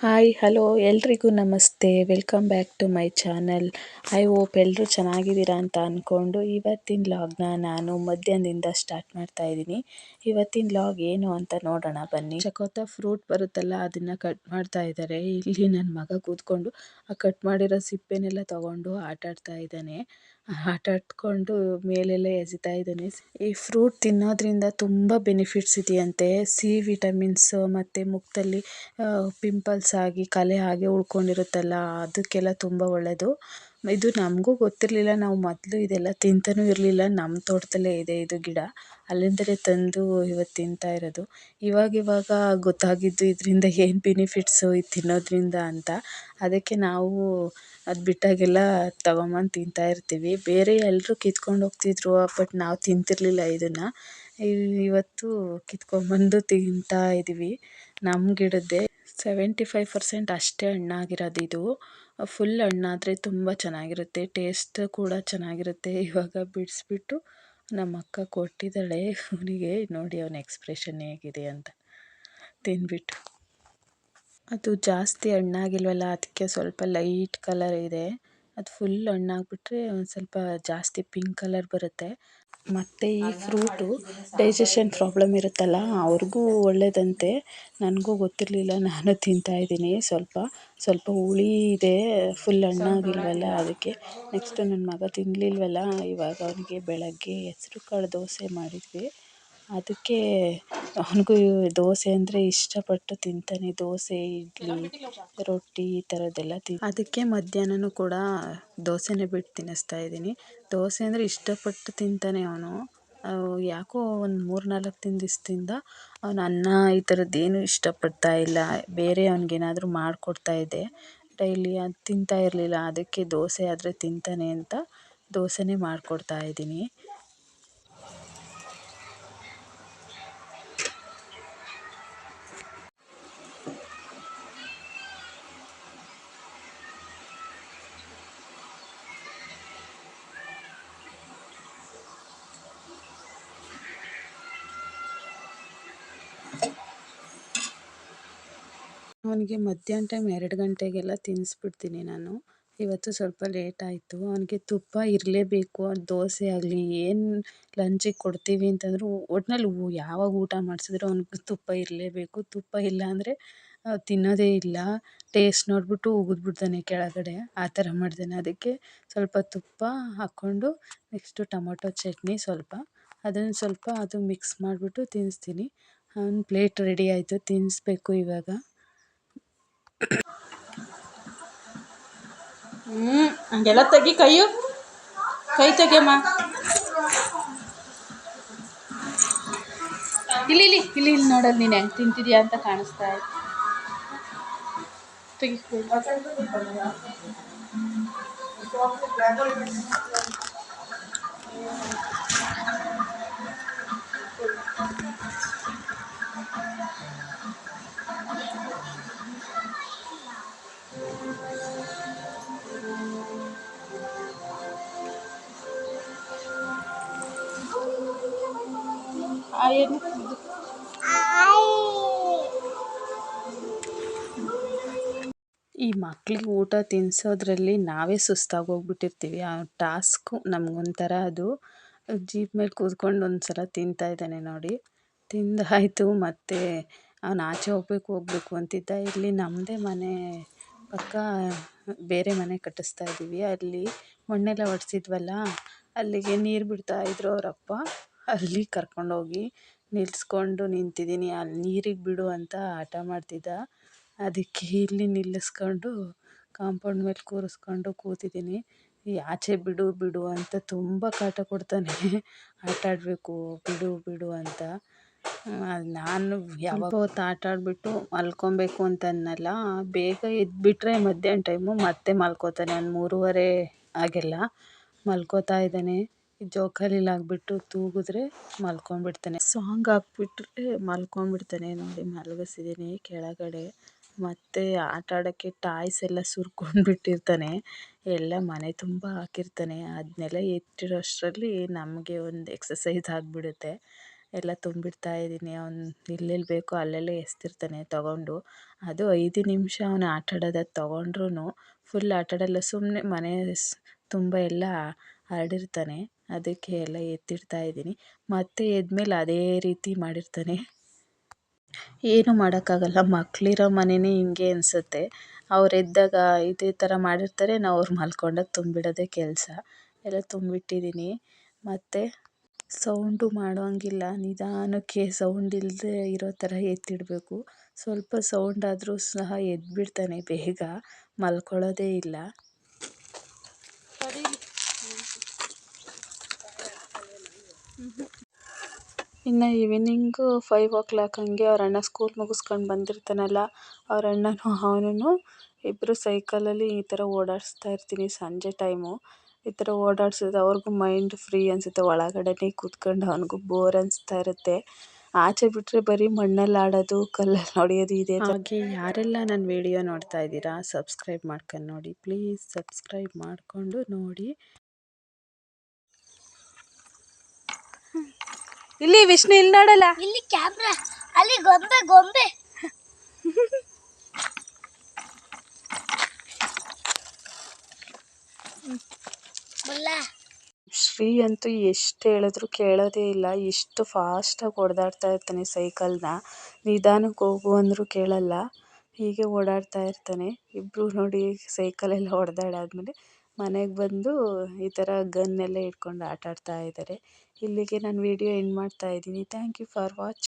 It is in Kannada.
ಹಾಯ್ ಹಲೋ ಎಲ್ರಿಗೂ ನಮಸ್ತೆ. Welcome back to my channel I hope ಎಲ್ಲರೂ ಚೆನ್ನಾಗಿದ್ದೀರಾ ಅಂತ ಅಂದ್ಕೊಂಡು ಇವತ್ತಿನ ಲಾಗ್ನ ನಾನು ಮಧ್ಯಾಹ್ನದಿಂದ ಸ್ಟಾರ್ಟ್ ಮಾಡ್ತಾ ಇದ್ದೀನಿ. ಇವತ್ತಿನ ಲಾಗ್ ಏನು ಅಂತ ನೋಡೋಣ ಬನ್ನಿ. ಚಕೋತ ಫ್ರೂಟ್ ಬರುತ್ತಲ್ಲ, ಅದನ್ನು ಕಟ್ ಮಾಡ್ತಾ ಇದ್ದಾರೆ. ಇಲ್ಲಿ ನನ್ನ ಮಗ ಕೂತ್ಕೊಂಡು ಆ ಕಟ್ ಮಾಡಿರೋ ಸಿಪ್ಪೆನೆಲ್ಲ ತೊಗೊಂಡು ಆಟಾಡ್ತಾ ಇದ್ದಾನೆ. ಆಟ ಆಡ್ಕೊಂಡು ಮೇಲೆಲ್ಲ ಎಸಿತಾ ಇದ್ದಾನೆ. ಈ ಫ್ರೂಟ್ ತಿನ್ನೋದ್ರಿಂದ ತುಂಬ ಬೆನಿಫಿಟ್ಸ್ ಇದೆಯಂತೆ. ಸಿ ವಿಟಮಿನ್ಸ್ ಮತ್ತು ಮುಖದಲ್ಲಿ ಪಿಂಪಲ್ಸ್ ಆಗಿ, ಕಲೆ ಹಾಗೆ ಉಳ್ಕೊಂಡಿರುತ್ತಲ್ಲ, ಅದಕ್ಕೆಲ್ಲ ತುಂಬ ಒಳ್ಳೆಯದು ಇದು ನಮಗೂ ಗೊತ್ತಿರಲಿಲ್ಲ. ನಾವು ಮೊದಲು ಇದೆಲ್ಲ ತಿಂತಾನೂ ಇರಲಿಲ್ಲ. ನಮ್ಮ ತೋಟದಲ್ಲೇ ಇದೆ ಇದು ಗಿಡ. ಅಲ್ಲಿಂದಲೇ ತಂದು ಇವತ್ತು ತಿಂತಾ ಇರೋದು. ಇವಾಗಿವಾಗ ಗೊತ್ತಾಗಿದ್ದು ಇದರಿಂದ ಏನು ಬೆನಿಫಿಟ್ಸು ಇದು ತಿನ್ನೋದ್ರಿಂದ ಅಂತ. ಅದಕ್ಕೆ ನಾವು ಅದು ಬಿಟ್ಟಾಗೆಲ್ಲ ತಗೊಂಬಂದು ತಿಂತಾ ಇರ್ತೀವಿ. ಬೇರೆ ಎಲ್ಲರೂ ಕಿತ್ಕೊಂಡು ಹೋಗ್ತಿದ್ರು, ಬಟ್ ನಾವು ತಿಂತಿರಲಿಲ್ಲ ಇದನ್ನು. ಇವತ್ತು ಕಿತ್ಕೊಂಡ್ಬಂದು ತಿಂತಾ ಇದ್ದೀವಿ ನಮ್ಮ ಗಿಡದ್ದೇ. ಸೆವೆಂಟಿ ಫೈವ್ ಪರ್ಸೆಂಟ್ ಅಷ್ಟೇ ಹಣ್ಣಾಗಿರೋದು ಇದು. ಫುಲ್ ಹಣ್ಣಾದರೆ ತುಂಬ ಚೆನ್ನಾಗಿರುತ್ತೆ. ಟೇಸ್ಟ್ ಕೂಡ ಚೆನ್ನಾಗಿರುತ್ತೆ. ಇವಾಗ ಬಿಡಿಸ್ಬಿಟ್ಟು ನಮ್ಮ ಅಕ್ಕ ಕೊಟ್ಟಿದ್ದಾಳೆ. ಅವನಿಗೆ ನೋಡಿ ಅವನ ಎಕ್ಸ್ಪ್ರೆಷನ್ ಹೇಗಿದೆ ಅಂತ. ತಿಂದ್ಬಿಟ್ಟು ಅದು ಜಾಸ್ತಿ ಹಣ್ಣಾಗಿಲ್ವಲ್ಲ, ಅದಕ್ಕೆ ಸ್ವಲ್ಪ ಲೈಟ್ ಕಲರ್ ಇದೆ. ಅದು ಫುಲ್ ಹಣ್ಣಾಗ್ಬಿಟ್ರೆ ಒಂದು ಸ್ವಲ್ಪ ಜಾಸ್ತಿ ಪಿಂಕ್ ಕಲರ್ ಬರುತ್ತೆ. ಮತ್ತು ಈ ಫ್ರೂಟು ಡೈಜೆಷನ್ ಪ್ರಾಬ್ಲಮ್ ಇರುತ್ತಲ್ಲ ಅವ್ರಿಗೂ ಒಳ್ಳೆಯದಂತೆ ನನಗೂ ಗೊತ್ತಿರಲಿಲ್ಲ ನಾನು ತಿಂತಾ ಇದ್ದೀನಿ. ಸ್ವಲ್ಪ ಸ್ವಲ್ಪ ಹುಳಿ ಇದೆ ಫುಲ್ ಹಣ್ಣಾಗಿಲ್ವಲ್ಲ ಅದಕ್ಕೆ. ನೆಕ್ಸ್ಟ್ ನನ್ನ ಮಗ ತಿನ್ನಲಿಲ್ವಲ್ಲ ಇವಾಗ ಅವನಿಗೆ ಬೆಳಗ್ಗೆ ಹೆಸ್ರು ಕಾಳು ದೋಸೆ ಮಾಡಿದ್ವಿ. ಅದಕ್ಕೆ ಅವನಿಗೂ ದೋಸೆ ಅಂದರೆ ಇಷ್ಟಪಟ್ಟು ತಿಂತಾನೆ. ದೋಸೆ, ಇಡ್ಲಿ, ರೊಟ್ಟಿ ಈ ಥರದ್ದೆಲ್ಲ ತಿ ಅದಕ್ಕೆ ಮಧ್ಯಾಹ್ನನೂ ಕೂಡ ದೋಸೆನೇ ಬಿಟ್ಟು ತಿನ್ನಿಸ್ತಾ ಇದ್ದೀನಿ. ದೋಸೆ ಅಂದರೆ ಇಷ್ಟಪಟ್ಟು ತಿಂತಾನೆ ಅವನು. ಯಾಕೋ ಒಂದು ಮೂರು ನಾಲ್ಕು ತಿಂದಿಸ್ತಿಂದ ಅವನು ಅನ್ನ ಈ ಥರದ್ದೇನು ಇಷ್ಟಪಡ್ತಾ ಇಲ್ಲ. ಬೇರೆ ಅವ್ನಿಗೇನಾದರೂ ಮಾಡಿಕೊಡ್ತಾ ಇದ್ದೆ ಡೈಲಿ ಅದು ತಿಂತಾ ಇರಲಿಲ್ಲ. ಅದಕ್ಕೆ ದೋಸೆ ಆದರೆ ತಿಂತಾನೆ ಅಂತ ದೋಸೆನೇ ಮಾಡಿಕೊಡ್ತಾ ಇದ್ದೀನಿ. ಅವನಿಗೆ ಮಧ್ಯಾಹ್ನ ಟೈಮ್ ಎರಡು ಗಂಟೆಗೆಲ್ಲ ತಿನ್ನಿಸ್ಬಿಡ್ತೀನಿ ನಾನು. ಇವತ್ತು ಸ್ವಲ್ಪ ಲೇಟ್ ಆಯಿತು. ಅವನಿಗೆ ತುಪ್ಪ ಇರಲೇಬೇಕು, ದೋಸೆ ಆಗಲಿ, ಏನು ಲಂಚಿಗೆ ಕೊಡ್ತೀವಿ ಅಂತಂದರೂ ಒಟ್ನಲ್ಲಿ ಯಾವಾಗ ಊಟ ಮಾಡಿಸಿದ್ರು ಅವ್ನಿಗೆ ತುಪ್ಪ ಇರಲೇಬೇಕು. ತುಪ್ಪ ಇಲ್ಲ ಅಂದರೆ ತಿನ್ನೋದೇ ಇಲ್ಲ. ಟೇಸ್ಟ್ ನೋಡಿಬಿಟ್ಟು ಉಗಿದ್ಬಿಡ್ತಾನೆ ಕೆಳಗಡೆ. ಆ ಥರ ಮಾಡ್ತಾನೆ. ಅದಕ್ಕೆ ಸ್ವಲ್ಪ ತುಪ್ಪ ಹಾಕ್ಕೊಂಡು ನೆಕ್ಸ್ಟು ಟೊಮೊಟೊ ಚಟ್ನಿ ಸ್ವಲ್ಪ. ಅದನ್ನು ಸ್ವಲ್ಪ ಅದು ಮಿಕ್ಸ್ ಮಾಡಿಬಿಟ್ಟು ತಿನ್ನಿಸ್ತೀನಿ ಅವ್ನ ಪ್ಲೇಟ್ ರೆಡಿ ಆಯಿತು. ತಿನ್ನಿಸ್ಬೇಕು ಇವಾಗ. ಹ್ಞೂ ಹಂಗೆಲ್ಲ ತೆಗಿ ಕೈಯು ಕೈ ತೆಗಿಯಮ್ಮ ಇಲ್ಲಿ ಇಲ್ಲಿ ಇಲ್ಲಿ ಇಲ್ಲಿ ನೋಡಲ್ ನೀನು ಹೆಂಗೆ ತಿಂತಿದ್ಯಾ ಅಂತ ಕಾಣಿಸ್ತಾ ಇದೆ. ತೆಗಿ ಈ ಮಕ್ಳಿಗೆ ಊಟ ತಿನ್ನಿಸೋದ್ರಲ್ಲಿ ನಾವೇ ಸುಸ್ತಾಗಿ ಹೋಗ್ಬಿಟ್ಟಿರ್ತೀವಿ ಆ ಟಾಸ್ಕು ನಮಗೊಂಥರ ಅದು. ಜೀಪ್ ಮೇಲೆ ಕೂತ್ಕೊಂಡು ಒಂದು ಸಲ ತಿಂತಾ ಇದ್ದಾನೆ ನೋಡಿ. ತಿಂದಾಯಿತು ಮತ್ತು ಅವನು ಆಚೆ ಹೋಗ್ಬೇಕು ಹೋಗ್ಬೇಕು ಅಂತಿದ್ದ. ಇಲ್ಲಿ ನಮ್ಮದೇ ಮನೆ ಪಕ್ಕ ಬೇರೆ ಮನೆ ಕಟ್ಟಿಸ್ತಾ ಇದ್ದೀವಿ ಅಲ್ಲಿ ಮಣ್ಣೆಲ್ಲ ಒಡೆಸಿದ್ವಲ್ಲ, ಅಲ್ಲಿಗೆ ನೀರು ಬಿಡ್ತಾ ಇದ್ರು ಅವರಪ್ಪ. ಅಲ್ಲಿ ಕರ್ಕೊಂಡೋಗಿ ನಿಲ್ಲಿಸ್ಕೊಂಡು ನಿಂತಿದ್ದೀನಿ. ಅಲ್ಲಿ ನೀರಿಗೆ ಬಿಡು ಅಂತ ಹಠ ಮಾಡ್ತಿದ್ದ. ಅದಕ್ಕೆ ಇಲ್ಲಿ ನಿಲ್ಲಿಸ್ಕೊಂಡು ಕಾಂಪೌಂಡ್ ಮೇಲೆ ಕೂರಿಸ್ಕೊಂಡು ಕೂತಿದ್ದೀನಿ. ಆಚೆ ಬಿಡು ಬಿಡು ಅಂತ ತುಂಬ ಕಾಟ ಕೊಡ್ತಾನೆ. ಆಟ ಆಡಬೇಕು ಬಿಡು ಬಿಡು ಅಂತ. ನಾನು ಯಾವಾಗ ಹೊತ್ತು ಆಟ ಆಡಿಬಿಟ್ಟು ಮಲ್ಕೊಬೇಕು ಅಂತ ಅನ್ನಲ್ಲ ಬೇಗ ಎದ್ದುಬಿಟ್ರೆ ಮಧ್ಯಾಹ್ನ ಟೈಮು ಮತ್ತೆ ಮಲ್ಕೋತಾನೆ. ಒಂದು ಮೂರುವರೆ ಹಾಗೆಲ್ಲ ಮಲ್ಕೋತಾ ಇದ್ದಾನೆ. ಜೋಕಾಲಿಲಿ ಹಾಕ್ಬಿಟ್ಟು ತೂಗಿದ್ರೆ ಮಲ್ಕೊಂಡ್ಬಿಡ್ತಾನೆ. ಸಾಂಗ್ ಹಾಕ್ಬಿಟ್ರೆ ಮಲ್ಕೊಂಡ್ಬಿಡ್ತಾನೆ ನೋಡಿ ಮಲಗಿಸಿದ್ದೀನಿ ಕೆಳಗಡೆ. ಮತ್ತು ಆಟ ಆಡೋಕ್ಕೆ ಟಾಯ್ಸ್ ಎಲ್ಲ ಸುರ್ಕೊಂಡ್ಬಿಟ್ಟಿರ್ತಾನೆ. ಎಲ್ಲ ಮನೆ ತುಂಬ ಹಾಕಿರ್ತಾನೆ. ಅದನ್ನೆಲ್ಲ ಎತ್ತಿಡೋಷ್ಟರಲ್ಲಿ ನಮಗೆ ಒಂದು ಎಕ್ಸಸೈಸ್ ಆಗಿಬಿಡುತ್ತೆ. ಎಲ್ಲ ತುಂಬಿಡ್ತಾ ಇದ್ದೀನಿ. ಅವ್ನು ಎಲ್ಲೆಲ್ಲಿ ಬೇಕೋ ಅಲ್ಲೆಲ್ಲ ಎಸ್ತಿರ್ತಾನೆ ತಗೊಂಡು. ಅದು ಐದು ನಿಮಿಷ ಅವನು ಆಟ ತೊಗೊಂಡ್ರು ಫುಲ್ ಆಟ ಸುಮ್ಮನೆ ಮನೆ ತುಂಬ ಎಲ್ಲ ಹರಡಿರ್ತಾನೆ ಅದಕ್ಕೆ ಎಲ್ಲ ಎತ್ತಿಡ್ತಾ ಇದ್ದೀನಿ. ಮತ್ತೆ ಎದ್ಮೇಲೆ ಅದೇ ರೀತಿ ಮಾಡಿರ್ತಾನೆ. ಏನು ಮಾಡೋಕ್ಕಾಗಲ್ಲ. ಮಕ್ಕಳಿರೋ ಮನೆಯೇ ಹಿಂಗೆ ಅನಿಸುತ್ತೆ. ಅವ್ರು ಎದ್ದಾಗ ಇದೇ ಥರ ಮಾಡಿರ್ತಾರೆ. ನಾವು ಅವ್ರು ಮಲ್ಕೊಂಡಾಗ ತುಂಬಿಡೋದೇ ಕೆಲಸ. ಎಲ್ಲ ತುಂಬಿಟ್ಟಿದ್ದೀನಿ. ಮತ್ತು ಸೌಂಡು ಮಾಡೋಂಗಿಲ್ಲ ನಿಧಾನಕ್ಕೆ ಸೌಂಡ್ ಇಲ್ಲದೆ ಇರೋ ಥರ ಎತ್ತಿಡಬೇಕು. ಸ್ವಲ್ಪ ಸೌಂಡ್ ಆದರೂ ಸಹ ಎದ್ಬಿಡ್ತಾನೆ ಬೇಗ. ಮಲ್ಕೊಳ್ಳೋದೇ ಇಲ್ಲ. ಇನ್ನು ಈವ್ನಿಂಗು ಫೈವ್ ಓ ಕ್ಲಾಕ್ ಹಂಗೆ ಅವ್ರ ಅಣ್ಣ ಸ್ಕೂಲ್ ಮುಗಿಸ್ಕೊಂಡು ಬಂದಿರ್ತಾನಲ್ಲ, ಅವ್ರ ಅಣ್ಣನೂ ಅವನೂ ಇಬ್ಬರು ಸೈಕಲಲ್ಲಿ ಈ ಥರ ಓಡಾಡಿಸ್ತಾ ಇರ್ತೀನಿ ಸಂಜೆ ಟೈಮು ಈ ಥರ ಓಡಾಡ್ಸಿದ್ರೆ ಅವ್ರಿಗೂ ಮೈಂಡ್ ಫ್ರೀ ಅನಿಸುತ್ತೆ, ಒಳಗಡೆನೇ ಕೂತ್ಕೊಂಡು ಅವನಿಗೂ ಬೋರ್ ಅನಿಸ್ತಾ ಇರುತ್ತೆ. ಆಚೆ ಬಿಟ್ಟರೆ ಬರೀ ಮಣ್ಣಲ್ಲಿ ಆಡೋದು, ಕಲ್ಲಲ್ಲಿ ಹೊಡೆಯೋದು ಇದೆ ಹಾಗೆ ಯಾರೆಲ್ಲ ನನ್ನ ವಿಡಿಯೋ ನೋಡ್ತಾ ಇದ್ದೀರಾ ಸಬ್ಸ್ಕ್ರೈಬ್ ಮಾಡ್ಕೊಂಡು ನೋಡಿ ಪ್ಲೀಸ್ ಸಬ್ಸ್ಕ್ರೈಬ್ ಮಾಡಿಕೊಂಡು ನೋಡಿ. ಇಲ್ಲಿ ವಿಷ್ಣು ಇಲ್ಲಿ ನೋಡಲ್ಲ ಇಲ್ಲಿ ಕ್ಯಾಮ್ರಾ ಅಲ್ಲಿ ಗೊಂಬೆ ಗೊಂಬೆ. ಶ್ರೀ ಅಂತೂ ಎಷ್ಟು ಹೇಳಿದ್ರು ಕೇಳೋದೇ ಇಲ್ಲ. ಎಷ್ಟು ಫಾಸ್ಟಾಗಿ ಓಡಾಡ್ತಾ ಇರ್ತಾನೆ ಸೈಕಲ್ನ ನಿಧಾನಕ್ಕೆ ಹೋಗು ಅಂದರೂ ಕೇಳಲ್ಲ. ಹೀಗೆ ಓಡಾಡ್ತಾ ಇರ್ತಾನೆ. ಇಬ್ಬರು ನೋಡಿ ಸೈಕಲೆಲ್ಲ ಹೊಡೆದಾಡಾದ್ಮೇಲೆ ಮನೆಗೆ ಬಂದು ಈ ಥರ ಗನ್ ಎಲ್ಲ ಇಟ್ಕೊಂಡು ಆಟ ಆಡ್ತಾ ಇದ್ದಾರೆ ಇಲ್ಲಿಗೆ ನಾನು ವಿಡಿಯೋ ಎಂಡ್ ಮಾಡ್ತಾ ಇದ್ದೀನಿ. Thank you for watch